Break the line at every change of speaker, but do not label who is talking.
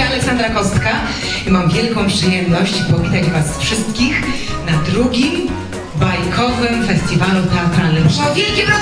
Aleksandra Kostka i mam wielką przyjemność powitać Was wszystkich na drugim bajkowym festiwalu teatralnym. Wielkie brawo!